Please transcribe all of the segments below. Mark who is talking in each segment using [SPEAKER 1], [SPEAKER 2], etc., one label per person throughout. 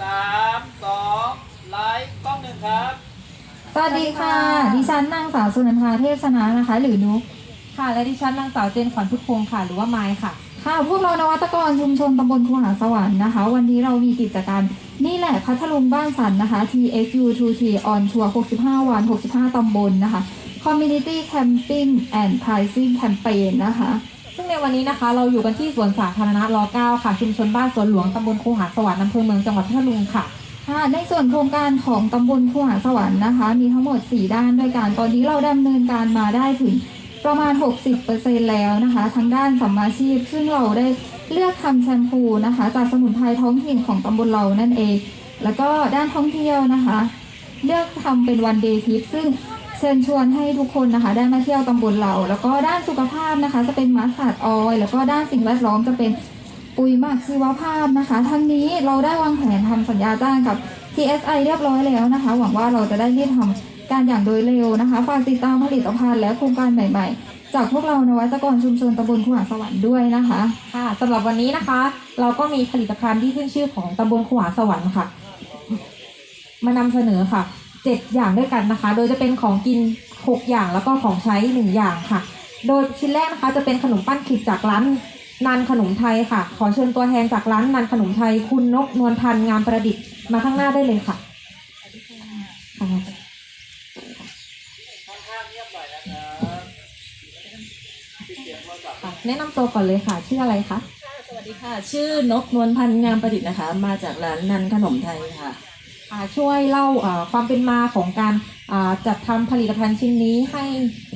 [SPEAKER 1] สามสองไลฟ์กล้องหนึ่งครับ
[SPEAKER 2] สวัสดีค่ะ ดิฉันนางสาวสุนันทาเทพชนะนะคะ หรือนุก
[SPEAKER 3] ค่ะ และดิฉันนางสาวเจนขวัญพุทธพงศ์ค่ะ หรือว่าไม้ค่ะ
[SPEAKER 2] ค่ะ พวกเรานวัตกรชุมชนตำบลคูหาสวรรค์นะคะ วันนี้เรามีกิจกรรมนี่แหละพัทลุงบ้านสันนะคะ TSU 2T on Tour 65 วัน 65 ตำบลนะคะ Community Camping and Pricing Campaign นะคะ
[SPEAKER 3] ซึ่งในวันนี้นะคะเราอยู่กันที่สวนสาธารณะร9ค่ะ ชุมชนบ้านสวนหลวงตำบลคูหาสวรรค์อำเภอเมืองจังหวัดพัทลุงค่ะ
[SPEAKER 2] ค่ะในส่วนโครงการของตำบลคูหาสวรรค์นะคะ มีทั้งหมด 4 ด้านด้วยกัน ตอนนี้เราดำเนินการมาได้ถึงประมาณ 60%แล้วนะคะ ทั้งด้านสัมมาชีพ ซึ่งเราได้เลือกทำแชมพูนะคะ จากสมุนไพรท้องถิ่นของตำบลเรานั่นเอง แล้วก็ด้านท่องเที่ยวนะคะ เลือกทำเป็นวันเดย์ทริปซึ่ง เชิญชวนให้ทุกคนนะคะ ได้มาเที่ยวตำบลเรา แล้วก็ด้านสุขภาพนะคะ จะเป็นมาสตาร์ดออยแล้วก็ด้านสิ่งแวดล้อมจะเป็นปุ๋ยหมักชีวภาพนะคะ ทั้งนี้เราได้วางแผนทำสัญญาจ้างกับ TSI เรียบร้อยแล้วนะคะ หวังว่าเราจะได้รีบทำการอย่างโดยเร็วนะคะ ฝากติดตามผลิตภัณฑ์และโครงการใหม่ๆ จากพวกเรานวัตกรชุมชนตำบลขวางสวรรค์ด้วยนะคะ
[SPEAKER 3] ค่ะสำหรับวันนี้นะคะ เราก็มีผลิตภัณฑ์ที่ขึ้นชื่อของตำบลขวาสวรรค์ค่ะ มานำเสนอค่ะ เจ็ดอย่างด้วยกันนะคะ โดยจะเป็นของกินหกอย่างแล้วก็ของใช้หนึ่งอย่างค่ะ โดยชิ้นแรกนะคะจะเป็นขนมปั้นขิดจากร้านนันขนมไทยค่ะ ขอเชิญตัวแทนจากร้านนันขนมไทย คุณนกนวลพันธ์งามประดิษฐ์มาข้างหน้าได้เลยค่ะค่ะ
[SPEAKER 1] ค่อนข้างเงียบหน่อยนะครับปิดเสียงโทรศัพท์
[SPEAKER 3] ค่ะแนะนำตัวก่อนเลยค่ะ ชื่ออะไรคะ
[SPEAKER 4] สวัสดีค่ะ ชื่อนกนวลพันธ์งามประดิษฐ์นะคะ มาจากร้านนันขนมไทยค่ะ
[SPEAKER 3] อ่า ช่วยเล่าความเป็นมาของการจัดทำผลิตภัณฑ์ชิ้นนี้ให้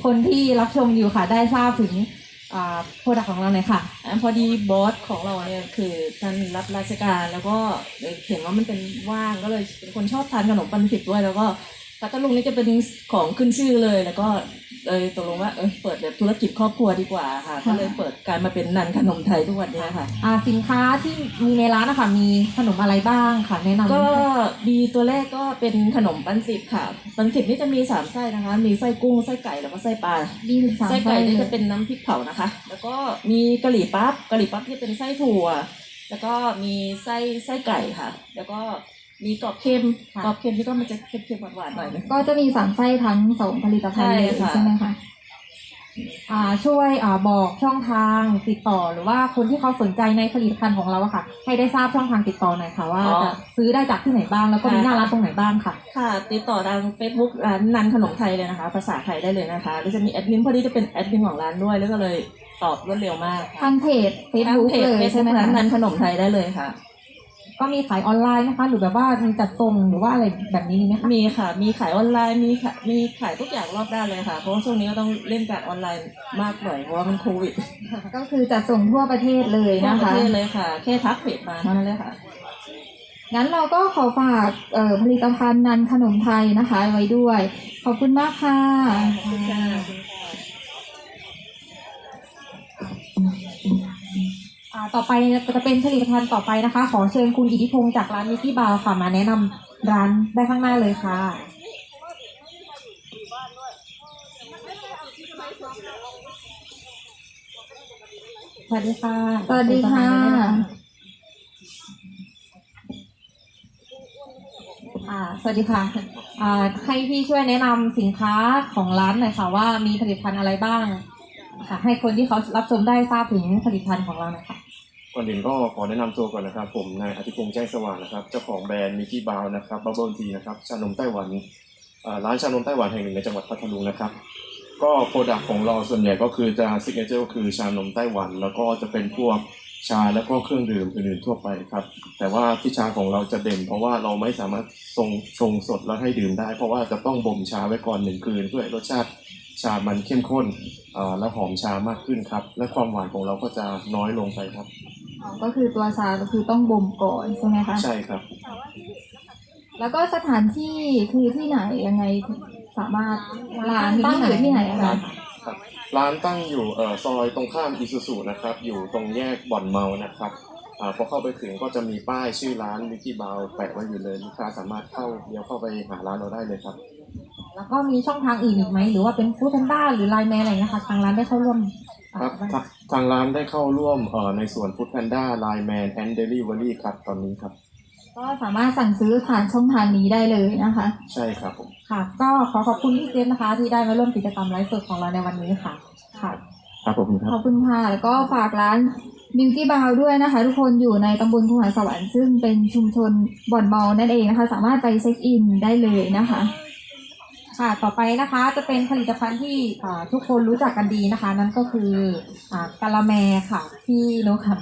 [SPEAKER 3] คนที่รับชมอยู่ค่ะได้ทราบถึงโปรดักของเราหน่อยค่ะ
[SPEAKER 4] พอดีบอสของเราเนี่ยคือท่านรับราชการแล้วก็เลยเห็นว่ามันเป็นว่างก็เลยเป็นคนชอบทานขนมปังผิดด้วยแล้วก็ พัทลุงนี่จะเป็นของขึ้นชื่อเลย แล้วก็เลยตกลงว่าเออเปิดแบบธุรกิจครอบครัวดีกว่าค่ะ ก็เลยเปิดการมาเป็นนันขนมไทยทุกวันเนี้ยค่ะ
[SPEAKER 3] อ่าสินค้าที่มีในร้านนะคะมีขนมอะไรบ้างค่ะแนะนำ
[SPEAKER 4] ก็มีตัวแรกก็เป็นขนมปันสิบค่ะ ปันสิบนี่จะมีสามไส้นะคะ มีไส้กุ้งไส้ไก่แล้วก็ไส้ปลา
[SPEAKER 2] ดีถึงสาม
[SPEAKER 4] ไส้ไก่
[SPEAKER 2] เล
[SPEAKER 4] นี่
[SPEAKER 2] ย
[SPEAKER 4] จะเป็นน้ำพริกเผานะคะ แล้วก็มีกะหรี่ปั๊บกะหรี่ปั๊บที่เป็นไส้ถั่ว แล้วก็มีไส้ไส้ไก่ค่ะ แล้วก็ มีกรอบเค็มกรอบเค็มที่ก็มันจะเค็มๆหวานๆหน่อยนึง
[SPEAKER 2] ก็จะมีสามไส้ทั้งสองผลิตภัณฑ์เลย
[SPEAKER 4] ใช่ค่ะ
[SPEAKER 2] ใช่ไหมคะ
[SPEAKER 3] อ่าช่วยอ่าบอกช่องทางติดต่อหรือว่าคนที่เขาสนใจในผลิตภัณฑ์ของเราอะค่ะ ให้ได้ทราบช่องทางติดต่อหน่อยค่ะ ว่าจะซื้อได้จากที่ไหนบ้างแล้วก็มีหน้าร้านตรงไหนบ้างค่ะ
[SPEAKER 4] ค่ะติดต่อทาง Facebook ร้านนันขนมไทยเลยนะคะ ภาษาไทยได้เลยนะคะแล้วจะมีแอดมินพอดีจะเป็นแอดมินของร้านด้วยแล้วก็เลยตอบรวดเร็วมาก
[SPEAKER 2] ทางเพจ Facebook
[SPEAKER 4] ทางพจ
[SPEAKER 2] เลยใช่ไหม
[SPEAKER 4] ร้า
[SPEAKER 2] คะ
[SPEAKER 4] นนันขนมไทยได้เลยค่ะ
[SPEAKER 3] ก็มีขายออนไลน์นะคะ หรือแบบว่ามีจัดส่งหรือว่าอะไรแบบนี้มีไหมคะ
[SPEAKER 4] มีค่ะ มีขายออนไลน์ มีขายมีขายทุกอย่างรอบด้านเลยค่ะ เพราะว่าช่วงนี้ก็ต้องเล่นการออนไลน์มากหน่อยเพราะว่ามันโควิด
[SPEAKER 2] ก็คือจัดส่งทั่วประเทศเลย
[SPEAKER 4] ทั่ว
[SPEAKER 2] นะ
[SPEAKER 4] ประ
[SPEAKER 2] คะ
[SPEAKER 4] เทศเลยค่ะ แค่ทักเพจมาเท่านั้นเลยค่ะ
[SPEAKER 2] งั้นเราก็ขอฝากเอ่อผลิตภัณฑ์นันขนมไทยนะคะ ไว้ด้วย ขอบคุณมากค่ะ
[SPEAKER 3] อ่า ต่อไปจะเป็นผลิตภัณฑ์ต่อไปนะคะ ขอเชิญคุณอิทธิพงศ์จากร้านมิกกี้บาวค่ะมาแนะนำร้านได้ข้างหน้าเลยค่ะ สวัสดีค่ะ
[SPEAKER 2] สวัสดีค่ะ
[SPEAKER 3] อ่า สวัสดีค่ะอ่าให้พี่ช่วยแนะนำสินค้าของร้านหน่อยค่ะ ว่ามีผลิตภัณฑ์อะไรบ้าง ค่ะ ให้คนที่เขารับชมได้ทราบถึงผลิตภัณฑ์ของเราหน่อยค่ะ
[SPEAKER 5] ก่อนอื่นก็ขอแนะนำตัวก่อนนะครับ ผมนายอธิพงษ์แจ้งสว่างนะครับ เจ้าของแบรนด์มิกกี้บาวนะครับบับเบิลทีนะครับชานมไต้หวันอ่าร้านชานมไต้หวันแห่งหนึ่งในจังหวัดพัทลุงนะครับ ก็โปรดักต์ของเราส่วนใหญ่ก็คือจะซิกเนเจอร์ก็คือชานมไต้หวัน แล้วก็จะเป็นพวกชาแล้วก็เครื่องดื่มอื่นๆทั่วไปครับ แต่ว่าที่ชาของเราจะเด่น เพราะว่าเราไม่สามารถทรงชงสดแล้วให้ดื่มได้ เพราะว่าจะต้องบ่มชาไว้ก่อนหนึ่งคืน เพื่อให้รสชาติชามันเข้มข้นอ่าและหอมชามากขึ้นครับ และความหวานของเราก็จะน้อยลงไปครับ
[SPEAKER 2] ก็คือตัวชาก็คือต้องบ่มก่อนใช่ไหมคะ
[SPEAKER 5] ใช่ครับ
[SPEAKER 2] แล้วก็สถานที่คือที่ไหนยังไงสามารถร้านตั้งอยู่ที่ไหนอะคะ
[SPEAKER 5] ครับร้านตั้งอยู่เอ่อซอยตรงข้ามอิซูซุนะครับ อยู่ตรงแยกบ่อนเมานะครับอ่าพอเข้าไปถึงก็จะมีป้ายชื่อร้านมิกกี้บาวแปะไว้อยู่เลยลูกค้าสามารถเข้าเดี๋ยวเข้าไปหาร้านเราได้เลยครับ
[SPEAKER 3] แล้วก็มีช่องทางอื่นอีกไหมหรือว่าเป็นฟู้ดแพนด้าหรือไลน์แมนอะไรเงี้ยค่ะทางร้านได้เข้าร่วมอ่า
[SPEAKER 5] ครับ ทางทางร้านได้เข้าร่วมเอ่อในส่วน Food Panda Line Man and Delivery ครับตอนนี้ครับ
[SPEAKER 2] ก็สามารถสั่งซื้อผ่านช่องทางนี้ได้เลยนะคะ
[SPEAKER 5] ใช่ครับผม
[SPEAKER 3] ค่ะ ก็ขอขอบคุณพี่เจฟนะคะ ที่ได้มาร่วมกิจกรรมไลฟ์สดของเราในวันนี้ค่ะ ค่ะ
[SPEAKER 5] ครับผมค
[SPEAKER 2] ข
[SPEAKER 5] รั
[SPEAKER 2] อบบคุณค่ะ แล้วก็ฝากร้านบิวตี้บาวด้วยนะคะ ทุกคนอยู่ในตำบลคุหาสวรรค์ซึ่งเป็นชุมชนบ่อนเมานั่นเองนะคะ สามารถไปเช็คอินได้เลยนะคะ
[SPEAKER 3] ค่ะต่อไปนะคะจะเป็นผลิตภัณฑ์ที่ทุกคนรู้จักกันดีนะคะ นั่นก็คืออ่ากะละแมค่ะพี่นกค่ะ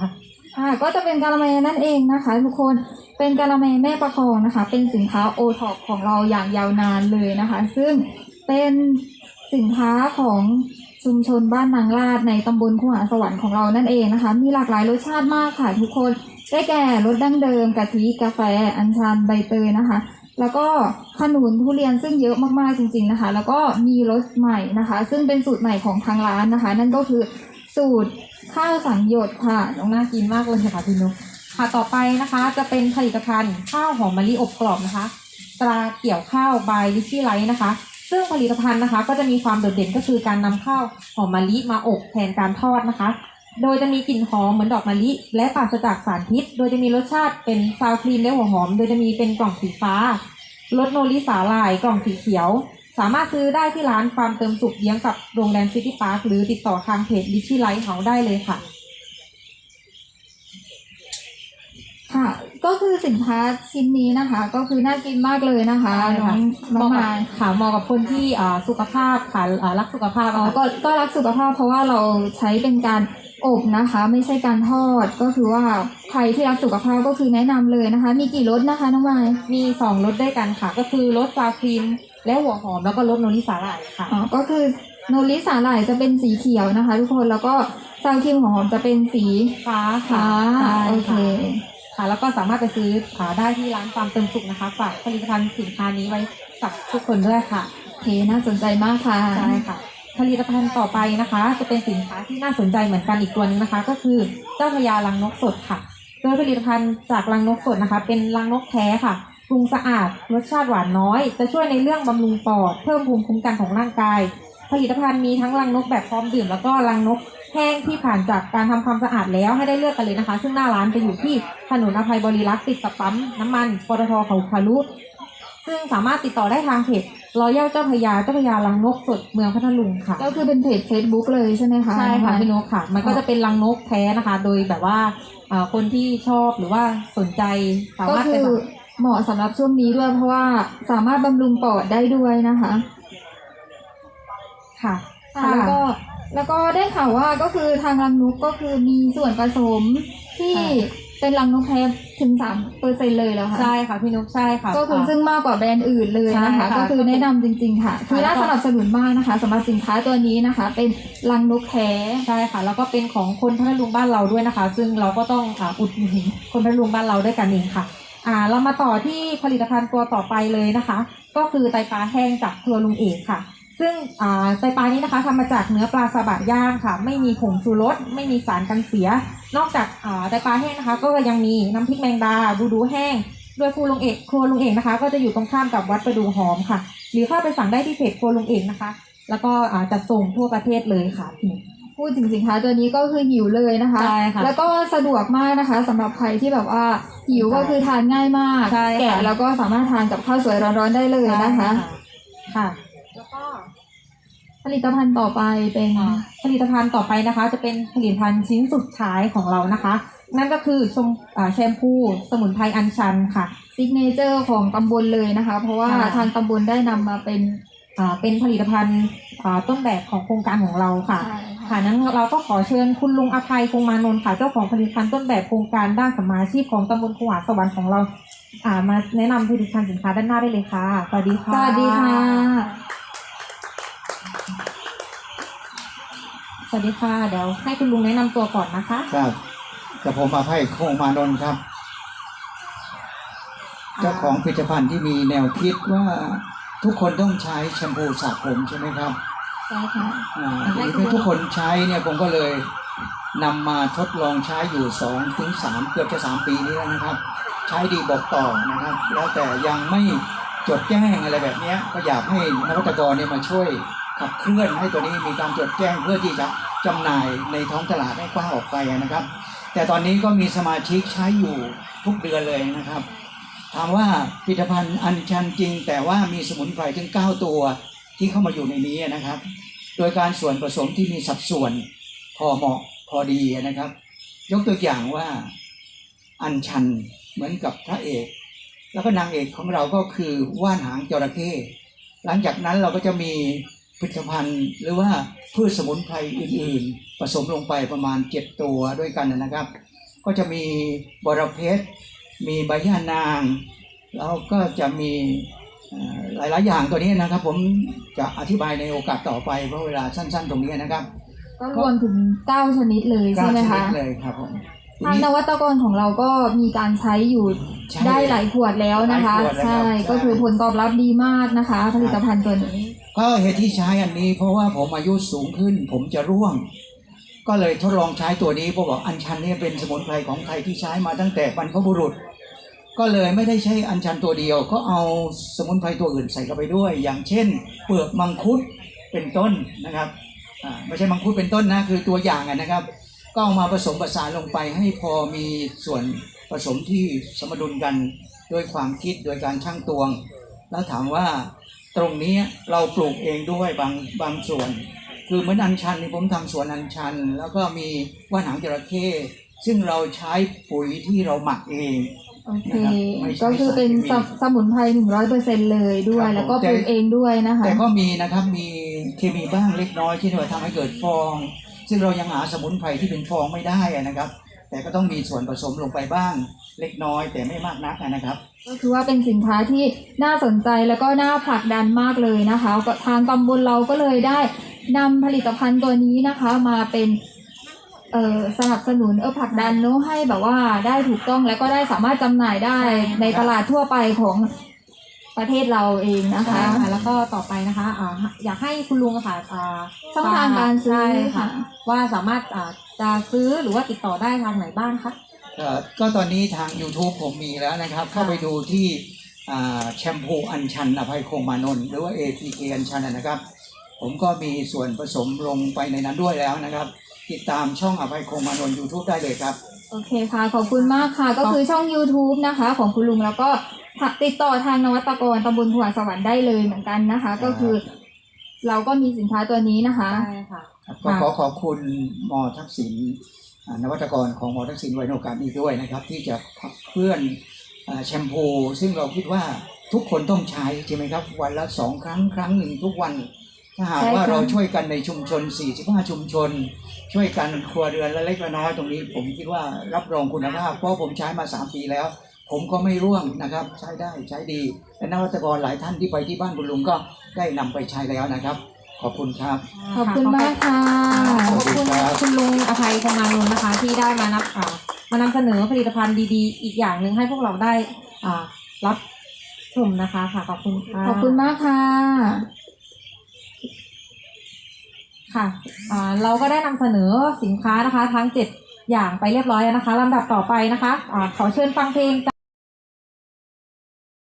[SPEAKER 2] ค่ะก็จะเป็นกาละแมนั่นเองนะคะ ทุกคนเป็นกาละแมแม่ประคองนะคะ เป็นสินค้าโอท็อปของเราอย่างยาวนานเลยนะคะ ซึ่งเป็นสินค้าของชุมชนบ้านนางลาดในตำบลคูหาสวรรค์ของเรานั่นเองนะคะ มีหลากหลายรสชาติมากค่ะ ทุกคนได้แก่รสดั้งเดิมกะทิกาแฟ อัญชันใบเตยนะคะ แล้วก็ขนุนทุเรียนซึ่งเยอะมากๆจริง ๆนะคะ แล้วก็มีรสใหม่นะคะ ซึ่งเป็นสูตรใหม่ของทางร้านนะคะ นั่นก็คือสูตรข้าวสังหยดค่ะ
[SPEAKER 3] น้องน่ากินมากเลยค่ะพี่นุ๊กค่ะต่อไปนะคะจะเป็นผลิตภัณฑ์ข้าวหอมมะลิอบกรอบนะคะ ตราเกี่ยวข้าวบายลิชี่ไลท์นะคะ ซึ่งผลิตภัณฑ์นะคะ ก็จะมีความโดดเด่นก็คือการนำข้าวหอมมะลิมาอบแทนการทอดนะคะ โดยจะมีกลิ่นหอมเหมือนดอกมะลิ และปราศจากสารพิษ โดยจะมีรสชาติเป็นซาวครีมและหัวหอม โดยจะมีเป็นกล่องสีฟ้ารสโนริสาลายกล่องสีเขียว สามารถซื้อได้ที่ร้านฟาร์มเติมสุขเลี้ยงกับโรงแรมซิตี้พาร์คหรือติดต่อทางเพจลิชี่ไลท์เฮาได้เลยค่ะ
[SPEAKER 2] ค่ะ ก็คือสินค้าชิ้นนี้นะคะ ก็คือน่ากินมากเลยนะคะ
[SPEAKER 3] ใช่
[SPEAKER 2] น้อ
[SPEAKER 3] ค่ะ
[SPEAKER 2] งน้อง
[SPEAKER 3] เหมาะ
[SPEAKER 2] มาย
[SPEAKER 3] ค่ะเหมาะกับคนที่อ่าสุขภาพค่ะอ่ารักสุขภาพ
[SPEAKER 2] อ๋อ
[SPEAKER 3] อะค่ะ
[SPEAKER 2] ก็ก็รักสุขภาพเพราะว่าเราใช้เป็นการ อบนะคะ ไม่ใช่การทอดก็คือว่าใครที่รักสุขภาพก็คือแนะนำเลยนะคะ มีกี่รสนะคะน้องมาย
[SPEAKER 3] มีสองรสด้วยกันค่ะ ก็คือรสซาวครีมและหัวหอมแล้วก็รสโนริสาหร่ายค่ะ
[SPEAKER 2] อ๋อก็คือโนริสาหร่ายจะเป็นสีเขียวนะคะ ทุกคนแล้วก็ซาวครีมของหอมจะเป็นสี
[SPEAKER 3] ฟ้าค่ะ
[SPEAKER 2] ฟ้า
[SPEAKER 3] ใช่
[SPEAKER 2] โอเค
[SPEAKER 3] ค่ะค่ะ แล้วก็สามารถไปซื้ออ่าได้ที่ร้านฟาร์มเติมสุขนะคะฝากผลิตภัณฑ์สินค้านี้ไว้กับทุกคนด้วยค่ะ
[SPEAKER 2] โอเคน่าสนใจมากค่ะ
[SPEAKER 3] ใช่ค่ะ ผลิตภัณฑ์ต่อไปนะคะ จะเป็นสินค้าที่น่าสนใจเหมือนกันอีกตัวหนึงนะคะ ก็คือเจ้าพญาลังนกสดค่ะ โดยผลิตภัณฑ์จากลังนกสดนะคะ เป็นลังนกแท้ค่ะปรุงสะอาดรสชาติหวานน้อย จะช่วยในเรื่องบำรุงปอดเพิ่มภูมิคุ้มกันของร่างกาย ผลิตภัณฑ์มีทั้งลังนกแบบพร้อมดื่มแล้วก็ลังนกแห้งที่ผ่านจากการทำความสะอาดแล้วให้ได้เลือกกันเลยนะคะ ซึ่งหน้าร้านจะอยู่ที่ถนนอภัยบริรักษ์ติดกับปั๊มน้ำมันปตทเขาคารุซึ่งสามารถติดต่อได้ทางเพจ รอยัลเจ้าพญาเจ้าพญาลังนกสดเมืองพัทลุงค่ะ
[SPEAKER 2] ก็คือเป็นเพจ Facebook เลยใช่ไหมคะ
[SPEAKER 3] ใช่ค่ะ
[SPEAKER 2] น้องมาย
[SPEAKER 3] พี่นกค่ะ มันก็จะเป็นรังนกแท้นะคะ โดยแบบว่าเอ่อคนที่ชอบหรือว่าสนใจสา
[SPEAKER 2] ก็
[SPEAKER 3] มารถ
[SPEAKER 2] คื
[SPEAKER 3] ไป
[SPEAKER 2] อ
[SPEAKER 3] สั่ง
[SPEAKER 2] เหมาะสำหรับช่วงนี้ด้วยเพราะว่าสามารถบำรุงปอดได้ด้วยนะคะ
[SPEAKER 3] ค่ะ
[SPEAKER 2] ค่ะแล้วก็แล้วก็ได้ข่าวว่าก็คือทางรังนกก็คือมีส่วนผสมที่
[SPEAKER 3] ค่ะ
[SPEAKER 2] เป็นรังนกแท้ถึงสามเปอร์เซ็นเลยแล้วค่ะ
[SPEAKER 3] ใช่ค่ะพี่นกใช่ค่ะ
[SPEAKER 2] ก็คือซึ่งมากกว่าแบรนด์อื่นเลยนะคะ
[SPEAKER 3] ใช่ค่ะ
[SPEAKER 2] ก็คือแนะนำจริง ๆ ค่ะคือน่า
[SPEAKER 3] แล้วก็
[SPEAKER 2] สนับสนุนมากนะคะสำหรับสินค้าตัวนี้นะคะ เป็นรังนกแท้
[SPEAKER 3] ใช่ค่ะ แล้วก็เป็นของคนพัทลุงบ้านเราด้วยนะคะ ซึ่งเราก็ต้องอ่าอุดหนุนคนพัทลุงบ้านเราด้วยกันเองค่ะอ่าเรามาต่อที่ผลิตภัณฑ์ตัวต่อไปเลยนะคะ ก็คือไตปลาแห้งจากครัวลุงเอกค่ะ ซึ่งอ่าไตปลานี้นะคะทำมาจากเนื้อปลาสบะย่างค่ะ ไม่มีผงชูรสไม่มีสารกันเสีย นอกจากอ่าไตปลาแห้งนะคะ ก็ยังมีน้ำพริกแมงดาบูดูแห้งโดยครัวลุงเอกครัวลุงเอกนะคะ ก็จะอยู่ตรงข้ามกับวัดประดูหอมค่ะ หรือเข้าไปสั่งได้ที่เพจครัวลุงเอกนะคะ แล้วก็อ่าจัดส่งทั่วประเทศเลยค่ะพี่
[SPEAKER 2] พูดถึงสินค้าตัวนี้ก็คือหิวเลยนะคะ
[SPEAKER 3] ใช่ค่ะ
[SPEAKER 2] แล้วก็สะดวกมากนะคะสำหรับใครที่แบบว่าหิวก็คือทานง่ายมาก
[SPEAKER 3] ใช่ค่ะ
[SPEAKER 2] แกะแล้วก็สามารถทานกับข้าวสวยร้อนๆได้เลยนะคะ
[SPEAKER 3] ค่ะแล้วก็
[SPEAKER 2] ผลิตภัณฑ์ต่อไปเป็น
[SPEAKER 3] ผลิตภัณฑ์ต่อไปนะคะ จะเป็นผลิตภัณฑ์ชิ้นสุดท้ายของเรานะคะ นั่นก็คือชมอ่าแชมพูสมุนไพรอัญชันค่ะ
[SPEAKER 2] ซิกเนเจอร์ของตำบลเลยนะคะ เพราะว่า
[SPEAKER 3] ค่ะ
[SPEAKER 2] ทางตำบลได้นำมาเป็น
[SPEAKER 3] อ่าเป็นผลิตภัณฑ์อ่าต้นแบบของโครงการของเราค่ะ ค่ะนั้นเราก็ขอเชิญคุณลุงอภัยคงมานนท์ค่ะ เจ้าของผลิตภัณฑ์ต้นแบบโครงการด้านสัมมาอาชีพของตำบลขวาสวรรค์ของเราอ่ามาแนะนำผลิตภัณฑ์สินค้าด้านหน้าได้เลยค่ะ สวัสดีค่ะ
[SPEAKER 2] สวัสดีค่ะ
[SPEAKER 3] สวัสดีค่ะ เดี๋ยวให้คุณลุงแนะนำตัวก่อนนะคะ
[SPEAKER 6] ครับกับผมอาภัยโคงมานนท์ครับ เจ้าของผลิตภัณฑ์ที่มีแนวคิดว่าทุกคนต้องใช้แชมพูสระผมใช่ไหมครับ
[SPEAKER 2] ใช่ค่ะ
[SPEAKER 6] อ่า
[SPEAKER 2] ให้
[SPEAKER 6] ที
[SPEAKER 2] คุณ
[SPEAKER 6] นี้ทุกคนใช้เนี่ยผมก็เลยนำมาทดลองใช้อยู่สองถึงสามเกือบจะสามปีนี้แล้วนะครับ ใช้ดีบอกต่อนะครับ แล้วแต่ยังไม่จดแจ้งอะไรแบบเนี้ยก็อยากให้นวัตกรเนี่ยมาช่วย ขับเคลื่อนให้ตัวนี้มีการจดแจ้งเพื่อที่จะจำหน่ายในท้องตลาดให้กว้างออกไปนะครับ แต่ตอนนี้ก็มีสมาชิกใช้อยู่ทุกเดือนเลยนะครับถามว่าผลิตภัณฑ์อัญชันจริง แต่ว่ามีสมุนไพรถึง 9 ตัวที่เข้ามาอยู่ในนี้นะครับ โดยการส่วนผสมที่มีสัดส่วนพอเหมาะพอดีนะครับ ยกตัวอย่างว่าอัญชันเหมือนกับพระเอก แล้วก็นางเอกของเราก็คือว่านหางจระเข้หลังจากนั้นเราก็จะมี ผลิตภัณฑ์ หรือว่าพืชสมุนไพรอื่น ๆ ผสมลงไปประมาณ 7 ตัวด้วยกันนะครับ ก็จะมีบรเพชรมีใบย่านาง แล้วก็จะมีเอ่อหลาย ๆ อย่างตัวนี้นะครับ ผมจะอธิบายในโอกาสต่อไปเพราะเวลาสั้น ๆ ตรงนี้นะครับ
[SPEAKER 2] ก็รวมถึง 9 ชนิดเลยใช่ไหม
[SPEAKER 6] เก้าช
[SPEAKER 2] คะ
[SPEAKER 6] นิดเลยครับผมที
[SPEAKER 2] ทาง
[SPEAKER 6] นี้
[SPEAKER 2] นวัตกรของเราก็มีการใช้อยู่
[SPEAKER 6] ใช้
[SPEAKER 2] ได้หลายขวดแล้วนะคะ
[SPEAKER 6] หลายขวดแล้วครับ
[SPEAKER 2] ใช่
[SPEAKER 6] ใช่
[SPEAKER 2] ก็คือผลตอบรับดีมากนะคะ ผลิตภัณฑ์ตัวนี้
[SPEAKER 6] ก็เหตุที่ใช้อันนี้ เพราะว่าผมอายุสูงขึ้น ผมจะร่วง ก็เลยทดลองใช้ตัวนี้เพราะบอกอัญชันเนี่ยเป็นสมุนไพรของไทยที่ใช้มาตั้งแต่บรรพบุรุษ ก็เลยไม่ได้ใช้อัญชันตัวเดียว ก็เอาสมุนไพรตัวอื่นใส่เข้าไปด้วย อย่างเช่น เปลือกมังคุดเป็นต้นนะครับไม่ใช่มังคุดเป็นต้นนะคือตัวอย่างนะครับ ก็เอามาผสมผสานลงไปให้พอมีส่วนผสมที่สมดุลกันด้วยความคิดโดยการช่างตวง แล้วถามว่า ตรงนี้เราปลูกเองด้วยบางบางส่วน คือเหมือนอัญชันนี่ผมทำสวนอัญชัน แล้วก็มีว่านหางจระเข้ซึ่งเราใช้ปุ๋ยที่เราหมักเอง
[SPEAKER 2] โอเค
[SPEAKER 6] นะครับไม่ใช่
[SPEAKER 2] ก็คือเป็นส
[SPEAKER 6] สารเคมี
[SPEAKER 2] สมุนไพรหนึ่งร้อยเปอร์เซ็นเลยด้วย
[SPEAKER 6] ครับผม
[SPEAKER 2] แล้วก็
[SPEAKER 6] แต่
[SPEAKER 2] ปลูกเองด้วยนะคะ
[SPEAKER 6] แต่ก็มีนะครับมีเคมีบ้างเล็กน้อยที่ว่าทำให้เกิดฟอง ซึ่งเรายังหาสมุนไพรที่เป็นฟองไม่ได้อะนะครับ แต่ก็ต้องมีส่วนผสมลงไปบ้าง เล็กน้อยแต่ไม่มากนักอะนะครับ
[SPEAKER 2] ก็คือว่าเป็นสินค้าที่น่าสนใจแล้วก็น่าผลักดันมากเลยนะคะก็ทางตำบลเราก็เลยได้นำผลิตภัณฑ์ตัวนี้นะคะมาเป็นเอ่อสนับสนุนเออผลักดันเนอะให้แบบว่าได้ถูกต้องแล้วก็ได้สามารถจำหน่ายได้ในตลาดทั่วไปของประเทศเราเองนะคะ
[SPEAKER 3] ค่ะแล้วก็ต่อไปนะคะอ่าอยากให้คุณลุงอะค่ะอ่า
[SPEAKER 2] ช่องทางการซื้อ
[SPEAKER 3] ใช่
[SPEAKER 2] ค่ะ
[SPEAKER 3] ว่าสามารถอ่าจะซื้อหรือว่าติดต่อได้ทางไหนบ้างคะ
[SPEAKER 6] เอ่อ ก็ตอนนี้ทาง YouTube ผมมีแล้วนะครับ เข้าไปดูที่อ่าแชมพูอัญชันอภัยคงมานนท์หรือว่า ATK อัญชันนะนะครับ ผมก็มีส่วนผสมลงไปในนั้นด้วยแล้วนะครับ ติดตามช่องอภัยคงมานนท์ YouTube ได้เลยครับ
[SPEAKER 2] โอเคค่ะ ขอบคุณมากค่ะ ก็คือช่อง YouTube นะคะ ของคุณลุงแล้วก็ติดต่อทางนวัตกรตำบลหัวสวรรค์ได้เลยเหมือนกันนะคะ ก็คือเราก็มีสินค้าตัวนี้นะคะ
[SPEAKER 3] ใช่ค่ะ
[SPEAKER 6] ครับก็ขอขอบคุณมอทักษิณอ่า นวัตกรของมอทักษิณไวโนการนี้ด้วยนะครับ ที่จะขับเคลื่อนอ่าแชมพู ซึ่งเราคิดว่าทุกคนต้องใช้ใช่ไหมครับ วันละสองครั้งครั้งหนึ่งทุกวัน ถ้าหาก
[SPEAKER 2] ใช่
[SPEAKER 6] ว่า
[SPEAKER 2] ค่ะ
[SPEAKER 6] เราช่วยกันในชุมชน 45 ชุมชน ช่วยกันครัวเรือนละเล็กละน้อยตรงนี้ ผมคิดว่ารับรองคุณภาพเพราะผมใช้มา 3 ปีแล้ว ผมก็ไม่ร่วงนะครับ ใช้ได้ใช้ดีและนวัตกรหลายท่านที่ไปที่บ้านคุณลุงก็ได้นำไปใช้แล้วนะครับ ขอบคุณครับ
[SPEAKER 2] ขอบคุณมากค่ะ
[SPEAKER 3] ขอบคุณคุณลุงอภัยคงมานนท์นะคะ ที่ได้มานับอ่ามานำเสนอผลิตภัณฑ์ดีๆ อีกอย่างหนึ่งให้พวกเราได้อ่ารับชมนะคะค่ะ ขอบคุณค่ะ
[SPEAKER 2] ขอบคุณมากค่ะ
[SPEAKER 3] ค่ะอ่าเราก็ได้นำเสนอสินค้านะคะ ทั้ง7อย่างไปเรียบร้อยแล้วนะคะลำดับต่อไปนะคะอาขอเชิญฟังเพลงจาก